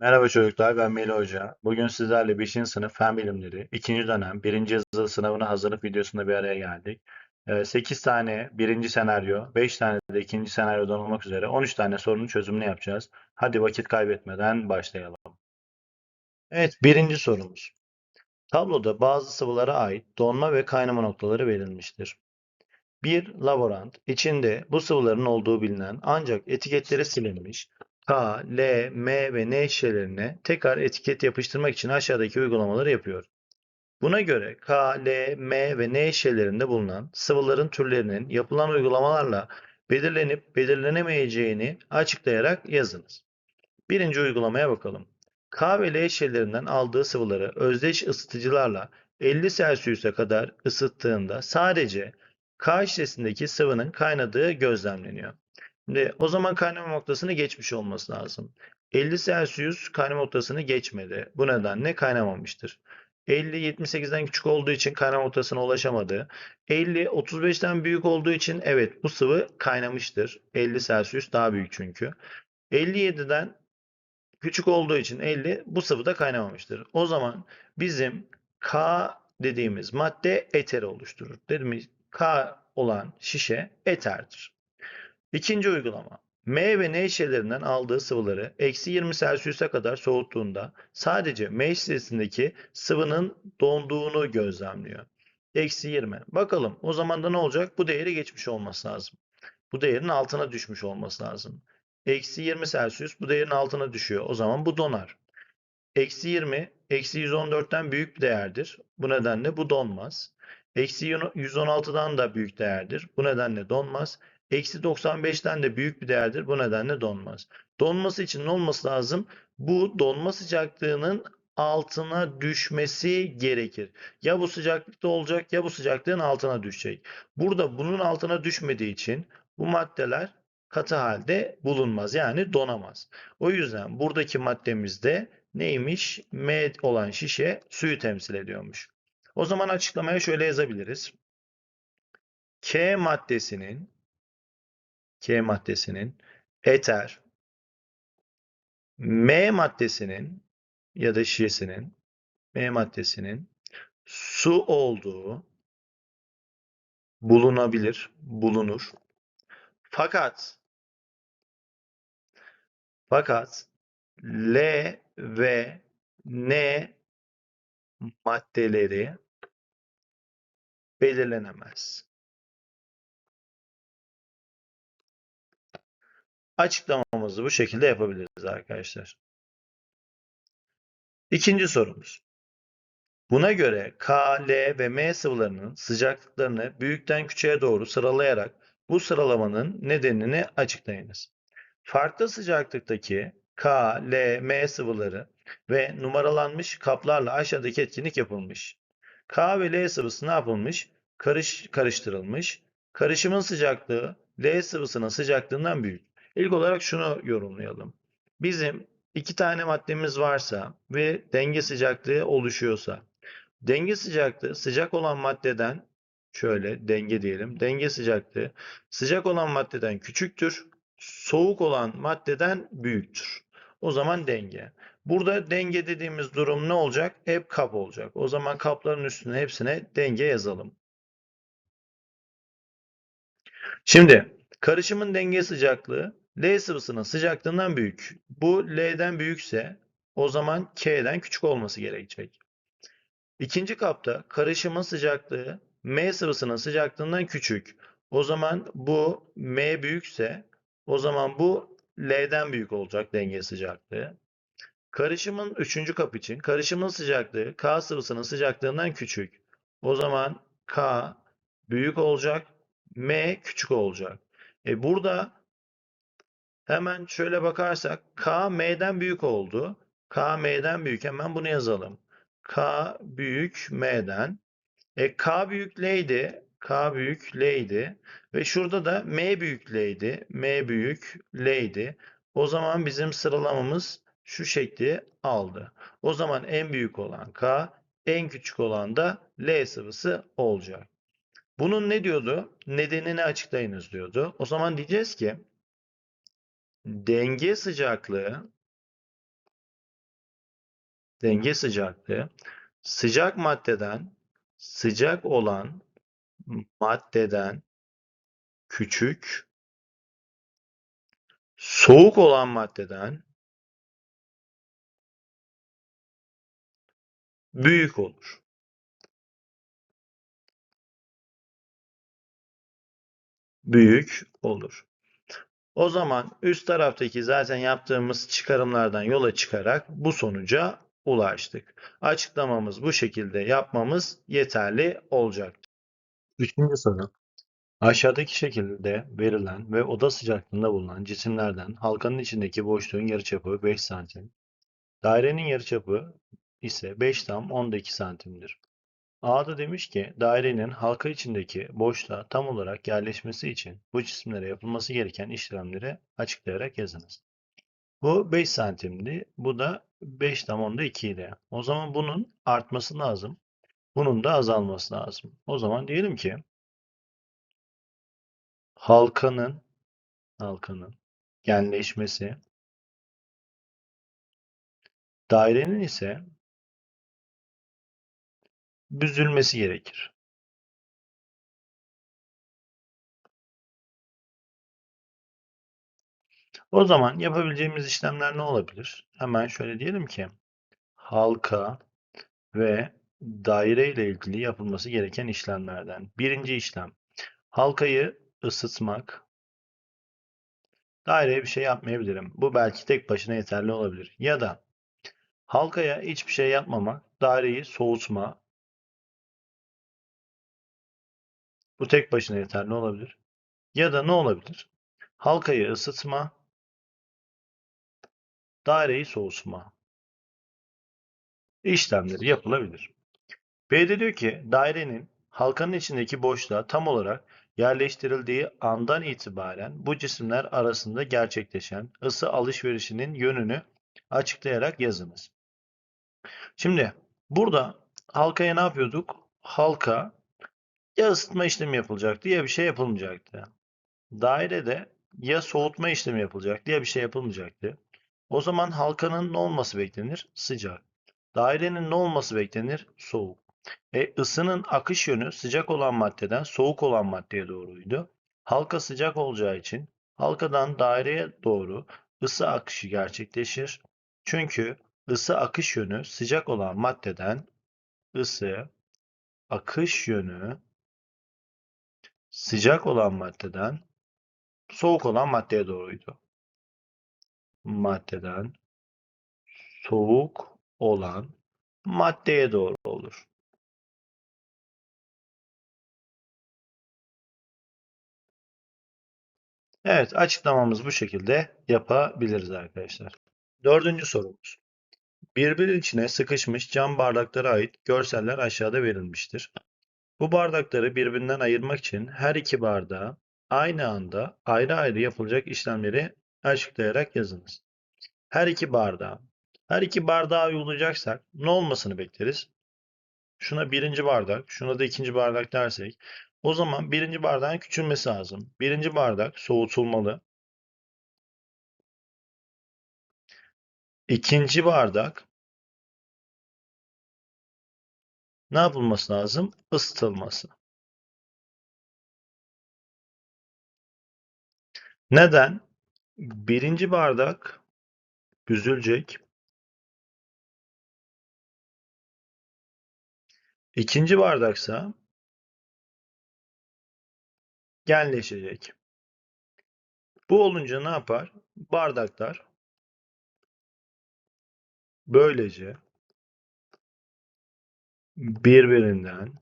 Merhaba çocuklar, ben Melih Hoca. Bugün sizlerle 5. sınıf Fen Bilimleri 2. dönem 1. yazılı sınavına hazırlık videosunda bir araya geldik. 8 tane birinci senaryo, 5 tane de ikinci senaryodan olmak üzere 13 tane sorunun çözümünü yapacağız. Hadi vakit kaybetmeden başlayalım. Evet, birinci sorumuz. Tabloda bazı sıvılara ait donma ve kaynama noktaları verilmiştir. Bir laborant içinde bu sıvıların olduğu bilinen ancak etiketleri silinmiş K, L, M ve N şişelerine tekrar etiket yapıştırmak için aşağıdaki uygulamaları yapıyor. Buna göre K, L, M ve N şişelerinde bulunan sıvıların türlerinin yapılan uygulamalarla belirlenip belirlenemeyeceğini açıklayarak yazınız. Birinci uygulamaya bakalım. K ve L şişelerinden aldığı sıvıları özdeş ısıtıcılarla 50 Celsius'a kadar ısıttığında sadece K şişesindeki sıvının kaynadığı gözlemleniyor. Şimdi o zaman kaynama noktasını geçmiş olması lazım. 50 Celsius kaynama noktasını geçmedi. Bu nedenle kaynamamıştır. 50 78'den küçük olduğu için kaynama noktasına ulaşamadı. 50 35'ten büyük olduğu için evet bu sıvı kaynamıştır. 50 Celsius daha büyük çünkü. 57'den küçük olduğu için 50 bu sıvı da kaynamamıştır. O zaman bizim K dediğimiz madde eteri oluşturur. Dediğimiz K olan şişe eterdir. İkinci uygulama. M ve N şişelerinden aldığı sıvıları eksi 20 Celsius'a kadar soğuttuğunda sadece M şişesindeki sıvının donduğunu gözlemliyor. Eksi 20. Bakalım o zaman da ne olacak? Bu değeri geçmiş olması lazım. Bu değerin altına düşmüş olması lazım. Eksi 20 Celsius bu değerin altına düşüyor. O zaman bu donar. Eksi 20, eksi 114'ten büyük bir değerdir. Bu nedenle bu donmaz. Eksi 116'dan da büyük değerdir. Bu nedenle donmaz. Eksi 95'ten de büyük bir değerdir. Bu nedenle donmaz. Donması için ne olması lazım? Bu donma sıcaklığının altına düşmesi gerekir. Ya bu sıcaklıkta olacak ya bu sıcaklığın altına düşecek. Burada bunun altına düşmediği için bu maddeler katı halde bulunmaz. Yani donamaz. O yüzden buradaki maddemizde neymiş? M olan şişe suyu temsil ediyormuş. O zaman açıklamaya şöyle yazabiliriz. K maddesinin K maddesinin eter M maddesinin ya da şişesinin M maddesinin su olduğu bulunabilir, bulunur. Fakat fakat L ve N maddeleri belirlenemez. Açıklamamızı bu şekilde yapabiliriz arkadaşlar. İkinci sorumuz. Buna göre K, L ve M sıvılarının sıcaklıklarını büyükten küçüğe doğru sıralayarak bu sıralamanın nedenini açıklayınız. Farklı sıcaklıktaki K, L, M sıvıları ve numaralanmış kaplarla aşağıdaki etkinlik yapılmış. K ve L sıvısı ne yapılmış? Karış, karıştırılmış. Karışımın sıcaklığı L sıvısının sıcaklığından büyük. İlk olarak şunu yorumlayalım. Bizim iki tane maddemiz varsa ve denge sıcaklığı oluşuyorsa, denge sıcaklığı sıcak olan maddeden şöyle denge diyelim. Denge sıcaklığı sıcak olan maddeden küçüktür, soğuk olan maddeden büyüktür. O zaman denge. Burada denge dediğimiz durum ne olacak? Hep kap olacak. O zaman kapların üstüne hepsine denge yazalım. Şimdi karışımın denge sıcaklığı L sıvısının sıcaklığından büyük. Bu L'den büyükse o zaman K'den küçük olması gerekecek. İkinci kapta karışımın sıcaklığı M sıvısının sıcaklığından küçük. O zaman bu M büyükse o zaman bu L'den büyük olacak denge sıcaklığı. Karışımın üçüncü kap için karışımın sıcaklığı K sıvısının sıcaklığından küçük. O zaman K büyük olacak, M küçük olacak. E burada hemen şöyle bakarsak K M'den büyük oldu. K M'den büyük. Hemen bunu yazalım. K büyük M'den. E, K büyük L'ydi. K büyük L'ydi. Ve şurada da M büyük L'ydi. M büyük L'ydi. O zaman bizim sıralamamız şu şekli aldı. O zaman en büyük olan K, en küçük olan da L sıvısı olacak. Bunun ne diyordu? Nedenini açıklayınız diyordu. O zaman diyeceğiz ki denge sıcaklığı denge sıcaklığı sıcak maddeden sıcak olan maddeden küçük soğuk olan maddeden büyük olur. Büyük olur. O zaman üst taraftaki zaten yaptığımız çıkarımlardan yola çıkarak bu sonuca ulaştık. Açıklamamız bu şekilde yapmamız yeterli olacaktır. Üçüncü soru. Aşağıdaki şekilde verilen ve oda sıcaklığında bulunan cisimlerden halkanın içindeki boşluğun yarıçapı 5 santim, dairenin yarıçapı ise 5 tam 12 santimdir. A'da demiş ki dairenin halka içindeki boşluğa tam olarak yerleşmesi için bu cisimlere yapılması gereken işlemleri açıklayarak yazınız. Bu 5 santimdi. Bu da 5 tam onda 2 idi. O zaman bunun artması lazım. Bunun da azalması lazım. O zaman diyelim ki halkanın halkanın genleşmesi dairenin ise büzülmesi gerekir. O zaman yapabileceğimiz işlemler ne olabilir? Hemen şöyle diyelim ki halka ve daire ile ilgili yapılması gereken işlemlerden. Birinci işlem halkayı ısıtmak. Daireye bir şey yapmayabilirim. Bu belki tek başına yeterli olabilir. Ya da halkaya hiçbir şey yapmamak, daireyi soğutma. Bu tek başına yeterli olabilir. Ya da ne olabilir? Halkayı ısıtma, daireyi soğutma işlemleri yapılabilir. B'de diyor ki dairenin halkanın içindeki boşluğa tam olarak yerleştirildiği andan itibaren bu cisimler arasında gerçekleşen ısı alışverişinin yönünü açıklayarak yazınız. Şimdi burada halkaya ne yapıyorduk? Halka ya ısıtma işlemi yapılacaktı ya bir şey yapılmayacaktı. Dairede ya soğutma işlemi yapılacaktı ya bir şey yapılmayacaktı. O zaman halkanın ne olması beklenir? Sıcak. Dairenin ne olması beklenir? Soğuk. E, ısının akış yönü sıcak olan maddeden soğuk olan maddeye doğruydu. Halka sıcak olacağı için halkadan daireye doğru ısı akışı gerçekleşir. Çünkü ısı akış yönü sıcak olan maddeden ısı akış yönü sıcak olan maddeden soğuk olan maddeye doğruydu. Maddeden soğuk olan maddeye doğru olur. Evet, açıklamamız bu şekilde yapabiliriz arkadaşlar. Dördüncü sorumuz. Birbirinin içine sıkışmış cam bardaklara ait görseller aşağıda verilmiştir. Bu bardakları birbirinden ayırmak için her iki bardağa aynı anda ayrı ayrı yapılacak işlemleri açıklayarak yazınız. Her iki bardağa. Her iki bardağı uygulayacaksak ne olmasını bekleriz? Şuna birinci bardak, şuna da ikinci bardak dersek o zaman birinci bardağın küçülmesi lazım. Birinci bardak soğutulmalı. İkinci bardak ne yapılması lazım? Isıtılması. Neden? Birinci bardak büzülecek. İkinci bardaksa genleşecek. Bu olunca ne yapar? Bardaklar böylece birbirinden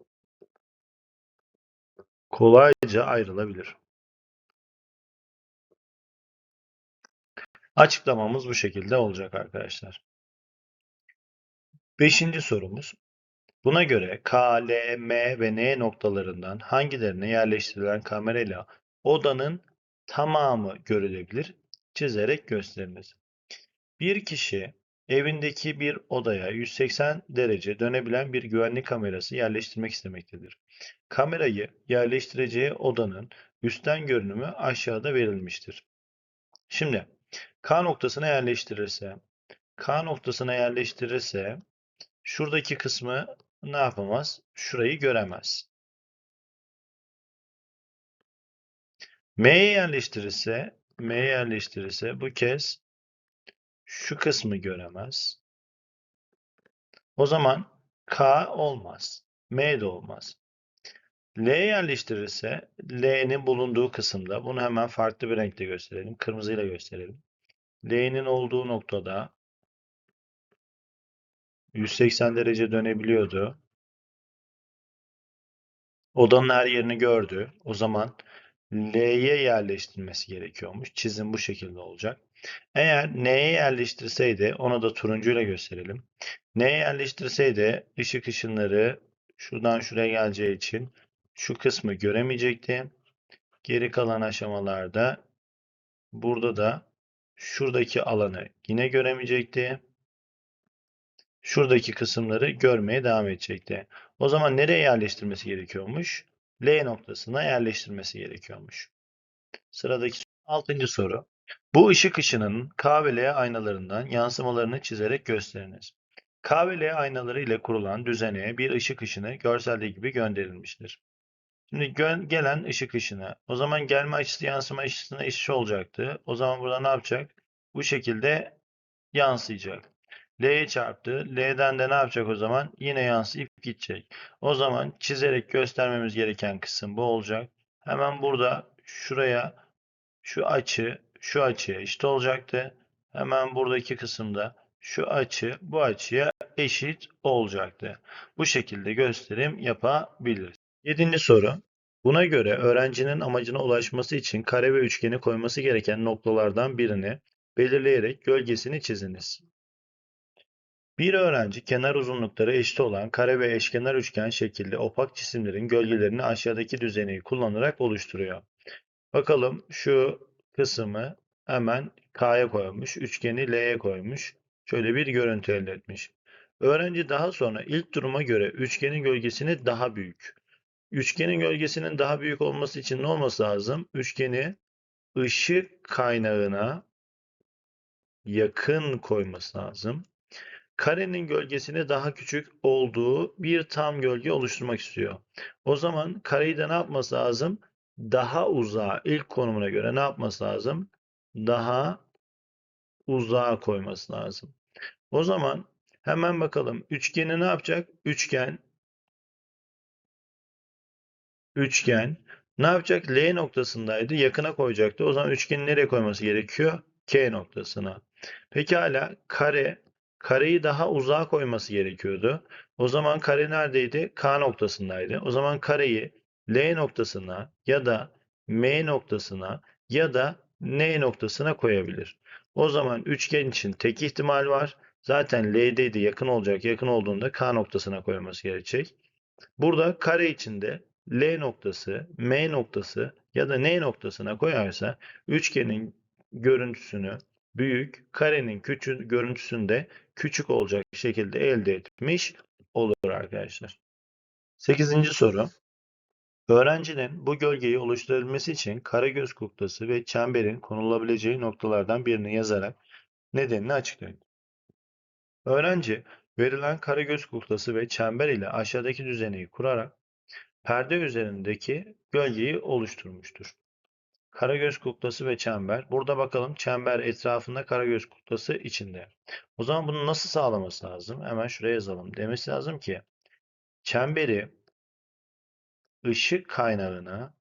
kolayca ayrılabilir. Açıklamamız bu şekilde olacak arkadaşlar. Beşinci sorumuz. Buna göre K, L, M ve N noktalarından hangilerine yerleştirilen kamerayla odanın tamamı görülebilir? Çizerek gösteriniz. Bir kişi evindeki bir odaya 180 derece dönebilen bir güvenlik kamerası yerleştirmek istemektedir. Kamerayı yerleştireceği odanın üstten görünümü aşağıda verilmiştir. Şimdi K noktasına yerleştirirse K noktasına yerleştirirse şuradaki kısmı ne yapamaz? Şurayı göremez. M'ye yerleştirirse, M'ye yerleştirirse bu kez şu kısmı göremez. O zaman K olmaz. M de olmaz. L'ye yerleştirirse L'nin bulunduğu kısımda bunu hemen farklı bir renkte gösterelim. Kırmızıyla gösterelim. L'nin olduğu noktada 180 derece dönebiliyordu. Odanın her yerini gördü. O zaman L'ye yerleştirmesi gerekiyormuş. Çizim bu şekilde olacak. Eğer N'ye yerleştirseydi, onu da turuncuyla gösterelim. N'ye yerleştirseydi ışık ışınları şuradan şuraya geleceği için şu kısmı göremeyecekti. Geri kalan aşamalarda burada da şuradaki alanı yine göremeyecekti. Şuradaki kısımları görmeye devam edecekti. O zaman nereye yerleştirmesi gerekiyormuş? L noktasına yerleştirmesi gerekiyormuş. Sıradaki altıncı soru. Bu ışık ışınının K ve L aynalarından yansımalarını çizerek gösteriniz. K ve L aynaları ile kurulan düzeneye bir ışık ışını görselde gibi gönderilmiştir. Şimdi gelen ışık ışını. O zaman gelme açısı yansıma açısına eşit olacaktı. O zaman burada ne yapacak? Bu şekilde yansıyacak. L'ye çarptı. L'den de ne yapacak o zaman? Yine yansıyıp gidecek. O zaman çizerek göstermemiz gereken kısım bu olacak. Hemen burada şuraya şu açı şu açıya eşit olacaktı. Hemen buradaki kısımda şu açı bu açıya eşit olacaktı. Bu şekilde gösterim yapabiliriz. Yedinci soru. Buna göre öğrencinin amacına ulaşması için kare ve üçgeni koyması gereken noktalardan birini belirleyerek gölgesini çiziniz. Bir öğrenci kenar uzunlukları eşit olan kare ve eşkenar üçgen şekilli opak cisimlerin gölgelerini aşağıdaki düzeneyi kullanarak oluşturuyor. Bakalım şu kısmı hemen K'ya koymuş, üçgeni L'ye koymuş. Şöyle bir görüntü elde etmiş. Öğrenci daha sonra ilk duruma göre üçgenin gölgesini daha büyük. Üçgenin gölgesinin daha büyük olması için ne olması lazım? Üçgeni ışık kaynağına yakın koyması lazım. Karenin gölgesini daha küçük olduğu bir tam gölge oluşturmak istiyor. O zaman kareyi de ne yapması lazım? Daha uzağa, ilk konumuna göre ne yapması lazım? Daha uzağa koyması lazım. O zaman hemen bakalım. Üçgeni ne yapacak? Üçgen üçgen ne yapacak? L noktasındaydı. Yakına koyacaktı. O zaman üçgeni nereye koyması gerekiyor? K noktasına. Pekala kare kareyi daha uzağa koyması gerekiyordu. O zaman kare neredeydi? K noktasındaydı. O zaman kareyi L noktasına ya da M noktasına ya da N noktasına koyabilir. O zaman üçgen için tek ihtimal var. Zaten L'deydi yakın olacak. Yakın olduğunda K noktasına koyması gerekecek. Burada kare içinde L noktası, M noktası ya da N noktasına koyarsa üçgenin görüntüsünü büyük, karenin küçük görüntüsünde küçük olacak şekilde elde etmiş olur arkadaşlar. Sekizinci soru. Öğrencinin bu gölgeyi oluşturabilmesi için karagöz kuklası ve çemberin konulabileceği noktalardan birini yazarak nedenini açıklayın. Öğrenci verilen karagöz kuklası ve çember ile aşağıdaki düzeneyi kurarak perde üzerindeki gölgeyi oluşturmuştur. Karagöz kuklası ve çember. Burada bakalım çember etrafında karagöz kuklası içinde. O zaman bunu nasıl sağlaması lazım? Hemen şuraya yazalım. Demesi lazım ki çemberi ışık kaynağına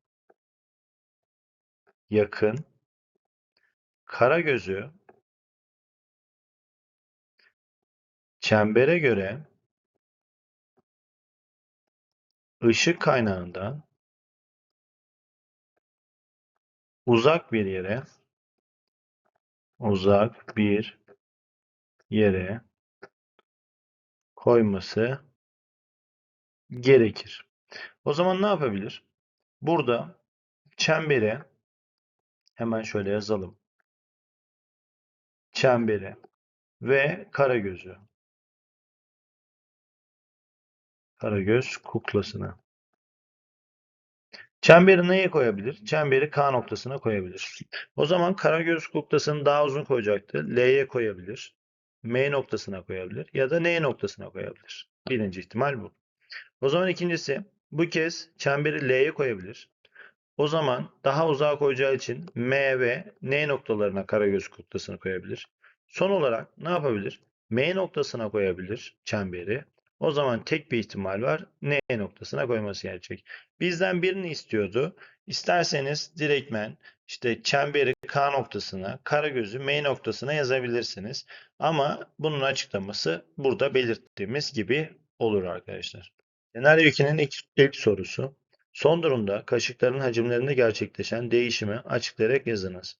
yakın karagözü çembere göre ışık kaynağından uzak bir yere uzak bir yere koyması gerekir. O zaman ne yapabilir? Burada çembere hemen şöyle yazalım. Çembere ve karagözü. Karagöz kuklasına. Çemberi neye koyabilir? Çemberi K noktasına koyabilir. O zaman karagöz kuklasını daha uzun koyacaktı. L'ye koyabilir. M noktasına koyabilir ya da N noktasına koyabilir. Birinci ihtimal bu. O zaman ikincisi bu kez çemberi L'ye koyabilir. O zaman daha uzağa koyacağı için M ve N noktalarına karagöz noktasını koyabilir. Son olarak ne yapabilir? M noktasına koyabilir çemberi. O zaman tek bir ihtimal var. N noktasına koyması gerekecek. Bizden birini istiyordu. İsterseniz direktmen işte çemberi K noktasına, karagözü M noktasına yazabilirsiniz. Ama bunun açıklaması burada belirttiğimiz gibi olur arkadaşlar. Senaryo 2'nin ilk, ilk sorusu. Son durumda kaşıkların hacimlerinde gerçekleşen değişimi açıklayarak yazınız.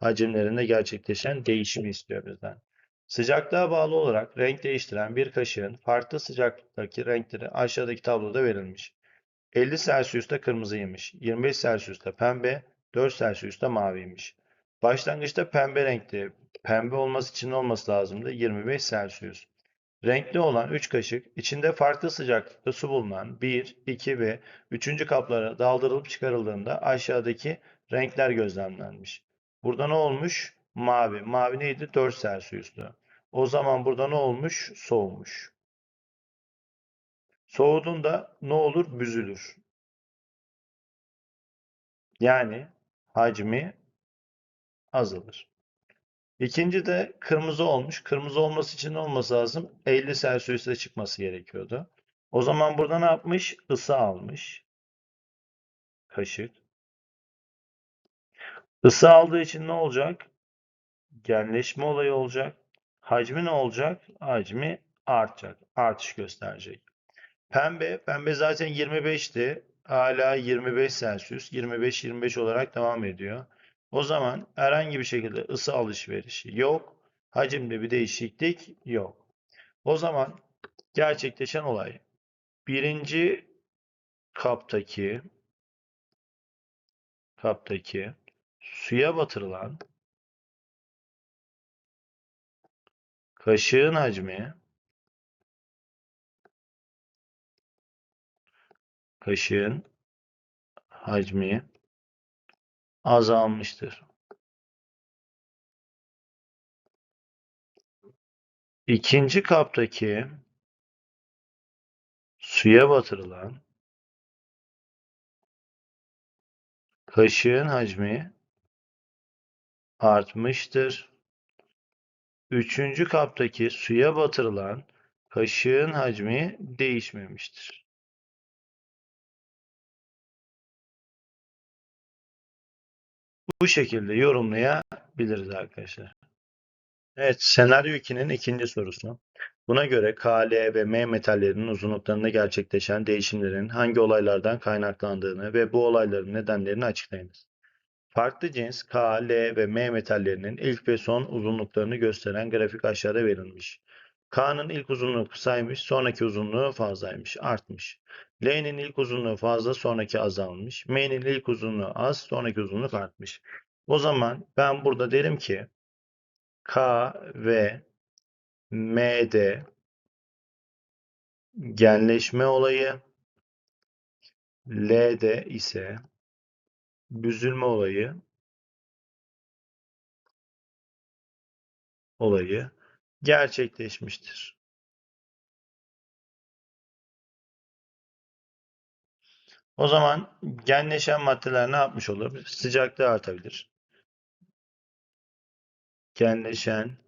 Hacimlerinde gerçekleşen değişimi istiyor bizden. Sıcaklığa bağlı olarak renk değiştiren bir kaşığın farklı sıcaklıktaki renkleri aşağıdaki tabloda verilmiş. 50 Celsius'ta kırmızıymış, 25 Celsius'ta pembe, 4 Celsius'ta maviymiş. Başlangıçta pembe renkli, pembe olması için olması lazımdı? 25 Celsius. Renkli olan 3 kaşık içinde farklı sıcaklıkta su bulunan 1, 2 ve 3. kaplara daldırılıp çıkarıldığında aşağıdaki renkler gözlemlenmiş. Burada ne olmuş? Mavi. Mavi neydi? 4 Celsius'tu. O zaman burada ne olmuş? Soğumuş. Soğuduğunda ne olur? Büzülür. Yani hacmi azalır. İkinci de kırmızı olmuş. Kırmızı olması için ne olması lazım? 50 Celsius'e çıkması gerekiyordu. O zaman burada ne yapmış? Isı almış. Kaşık. Isı aldığı için ne olacak? Genleşme olayı olacak. Hacmi ne olacak? Hacmi artacak. Artış gösterecek. Pembe. Pembe zaten 25'ti. Hala 25 Celsius. 25-25 olarak devam ediyor. O zaman herhangi bir şekilde ısı alışverişi yok. Hacimde bir değişiklik yok. O zaman gerçekleşen olay birinci kaptaki kaptaki suya batırılan kaşığın hacmi kaşığın hacmi azalmıştır. İkinci kaptaki suya batırılan kaşığın hacmi artmıştır. Üçüncü kaptaki suya batırılan kaşığın hacmi değişmemiştir. Bu şekilde yorumlayabiliriz arkadaşlar. Evet, senaryo 2'nin ikinci sorusu. Buna göre K, L ve M metallerinin uzunluklarında gerçekleşen değişimlerin hangi olaylardan kaynaklandığını ve bu olayların nedenlerini açıklayınız. Farklı cins K, L ve M metallerinin ilk ve son uzunluklarını gösteren grafik aşağıda verilmiş. K'nın ilk uzunluğu kısaymış, sonraki uzunluğu fazlaymış, artmış. L'nin ilk uzunluğu fazla, sonraki azalmış. M'nin ilk uzunluğu az, sonraki uzunluk artmış. O zaman ben burada derim ki K ve M'de genleşme olayı, L'de ise büzülme olayı olayı gerçekleşmiştir. O zaman genleşen maddeler ne yapmış olur? Sıcaklığı artabilir. Genleşen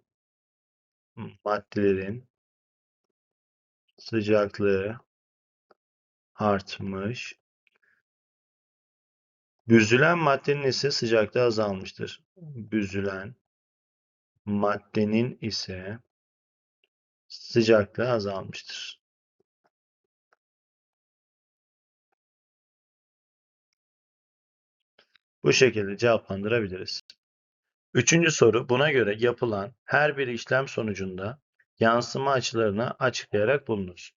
maddelerin sıcaklığı artmış. Büzülen maddenin ise sıcaklığı azalmıştır. Büzülen maddenin ise sıcaklığı azalmıştır. Bu şekilde cevaplandırabiliriz. Üçüncü soru buna göre yapılan her bir işlem sonucunda yansıma açılarını açıklayarak bulunur.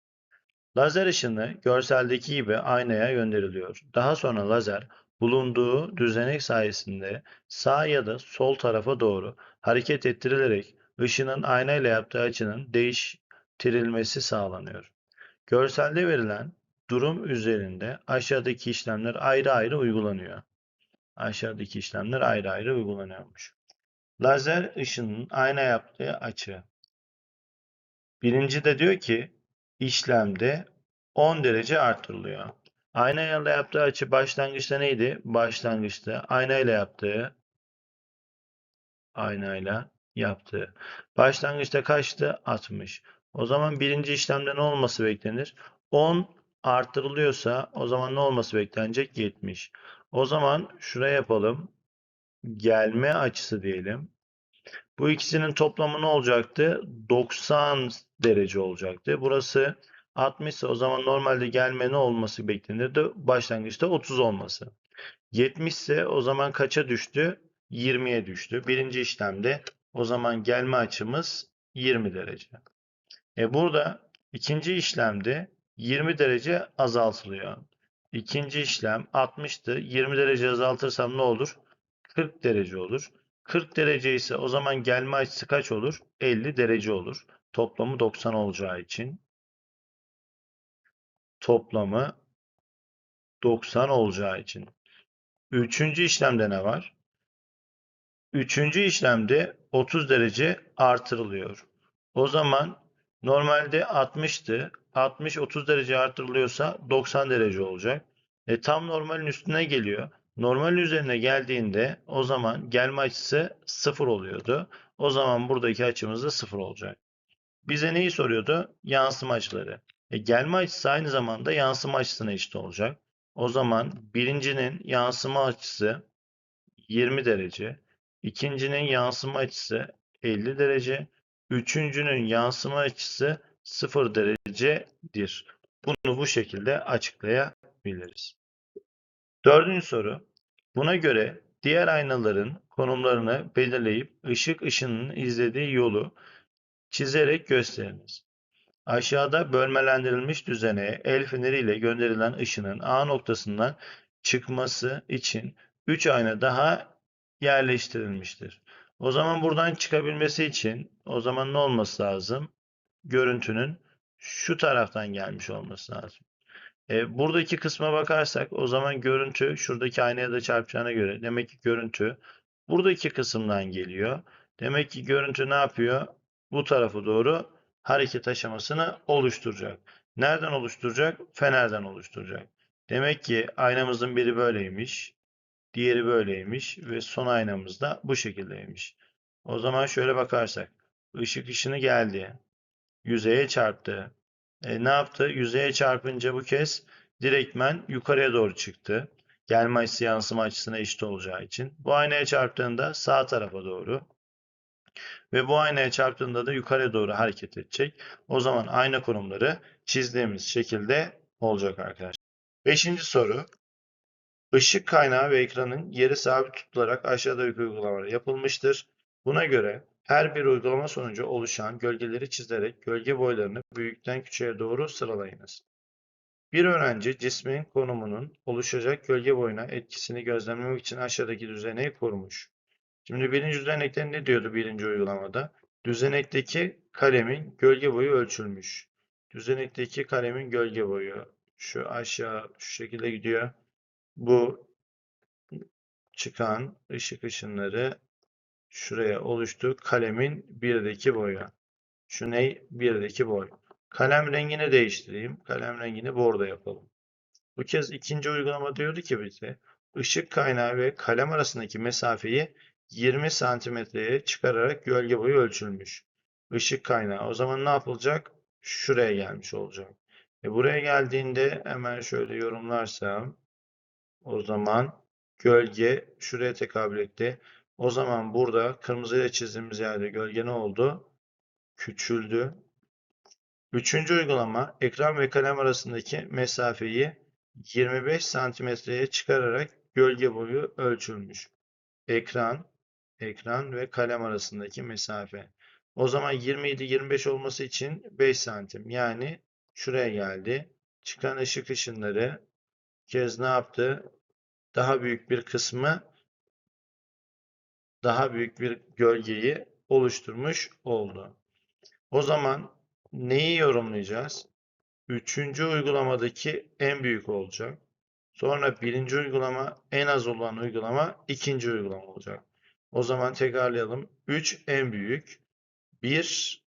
Lazer ışını görseldeki gibi aynaya gönderiliyor. Daha sonra lazer bulunduğu düzenek sayesinde sağ ya da sol tarafa doğru hareket ettirilerek ışının aynayla yaptığı açının değiştirilmesi sağlanıyor. Görselde verilen durum üzerinde aşağıdaki işlemler ayrı ayrı uygulanıyor. Aşağıdaki işlemler ayrı ayrı uygulanıyormuş. Lazer ışının ayna yaptığı açı. Birinci de diyor ki işlemde 10 derece arttırılıyor. Aynayla yaptığı açı başlangıçta neydi? Başlangıçta aynayla yaptığı aynayla yaptığı. Başlangıçta kaçtı? 60. O zaman birinci işlemde ne olması beklenir? 10 arttırılıyorsa o zaman ne olması beklenecek? 70. O zaman şuraya yapalım. Gelme açısı diyelim. Bu ikisinin toplamı ne olacaktı? 90 derece olacaktı. Burası 60 ise o zaman normalde gelme ne olması beklenirdi? Başlangıçta 30 olması. 70 ise o zaman kaça düştü? 20'ye düştü. Birinci işlemde o zaman gelme açımız 20 derece. E burada ikinci işlemde 20 derece azaltılıyor. İkinci işlem 60'tı. 20 derece azaltırsam ne olur? 40 derece olur. 40 derece ise o zaman gelme açısı kaç olur? 50 derece olur. Toplamı 90 olacağı için toplamı 90 olacağı için. Üçüncü işlemde ne var? Üçüncü işlemde 30 derece artırılıyor. O zaman normalde 60'tı. 60 30 derece artırılıyorsa 90 derece olacak. E, tam normalin üstüne geliyor. Normalin üzerine geldiğinde o zaman gelme açısı 0 oluyordu. O zaman buradaki açımız da 0 olacak. Bize neyi soruyordu? Yansıma açıları. E, gelme açısı aynı zamanda yansıma açısına eşit olacak. O zaman birincinin yansıma açısı 20 derece. ikincinin yansıma açısı 50 derece. Üçüncünün yansıma açısı 0 derecedir. Bunu bu şekilde açıklayabiliriz. Dördüncü soru. Buna göre diğer aynaların konumlarını belirleyip ışık ışınının izlediği yolu çizerek gösteriniz. Aşağıda bölmelendirilmiş düzeneye el feneriyle gönderilen ışının A noktasından çıkması için 3 ayna daha yerleştirilmiştir. O zaman buradan çıkabilmesi için o zaman ne olması lazım? Görüntünün şu taraftan gelmiş olması lazım. E, buradaki kısma bakarsak o zaman görüntü şuradaki aynaya da çarpacağına göre demek ki görüntü buradaki kısımdan geliyor. Demek ki görüntü ne yapıyor? Bu tarafa doğru hareket aşamasını oluşturacak. Nereden oluşturacak? Fenerden oluşturacak. Demek ki aynamızın biri böyleymiş. Diğeri böyleymiş ve son aynamız da bu şekildeymiş. O zaman şöyle bakarsak. ışık ışını geldi. Yüzeye çarptı. E, ne yaptı? Yüzeye çarpınca bu kez direktmen yukarıya doğru çıktı. Gelme açısı yansıma açısına eşit olacağı için. Bu aynaya çarptığında sağ tarafa doğru ve bu aynaya çarptığında da yukarıya doğru hareket edecek. O zaman ayna konumları çizdiğimiz şekilde olacak arkadaşlar. Beşinci soru. Işık kaynağı ve ekranın yeri sabit tutularak aşağıdaki uygulamalar yapılmıştır. Buna göre her bir uygulama sonucu oluşan gölgeleri çizerek gölge boylarını büyükten küçüğe doğru sıralayınız. Bir öğrenci cismin konumunun oluşacak gölge boyuna etkisini gözlemlemek için aşağıdaki düzeneyi kurmuş. Şimdi birinci düzenekte ne diyordu birinci uygulamada? Düzenekteki kalemin gölge boyu ölçülmüş. Düzenekteki kalemin gölge boyu şu aşağı şu şekilde gidiyor. Bu çıkan ışık ışınları şuraya oluştu. Kalemin birdeki boyu. Şu ne? Birdeki boy. Kalem rengini değiştireyim. Kalem rengini bordo yapalım. Bu kez ikinci uygulama diyordu ki bize ışık kaynağı ve kalem arasındaki mesafeyi 20 santimetreye çıkararak gölge boyu ölçülmüş. Işık kaynağı. O zaman ne yapılacak? Şuraya gelmiş olacak. E buraya geldiğinde hemen şöyle yorumlarsam o zaman gölge şuraya tekabül etti. O zaman burada kırmızıyla çizdiğimiz yerde gölge ne oldu? Küçüldü. Üçüncü uygulama ekran ve kalem arasındaki mesafeyi 25 santimetreye çıkararak gölge boyu ölçülmüş. Ekran, ekran ve kalem arasındaki mesafe. O zaman 27 25 olması için 5 santim. Yani şuraya geldi. Çıkan ışık ışınları kez ne yaptı? Daha büyük bir kısmı daha büyük bir gölgeyi oluşturmuş oldu. O zaman neyi yorumlayacağız? Üçüncü uygulamadaki en büyük olacak. Sonra birinci uygulama en az olan uygulama ikinci uygulama olacak. O zaman tekrarlayalım. 3 en büyük. 1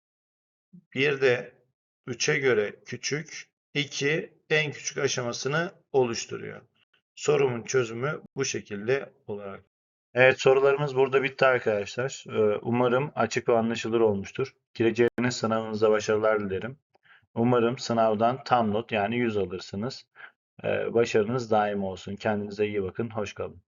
Bir de 3'e göre küçük, 2 en küçük aşamasını oluşturuyor. Sorumun çözümü bu şekilde olarak. Evet sorularımız burada bitti arkadaşlar. Ee, Umarım açık ve anlaşılır olmuştur. Gireceğiniz sınavınızda başarılar dilerim. Umarım sınavdan tam not yani 100 alırsınız. Ee, Başarınız daim olsun. Kendinize iyi bakın. Hoş kalın.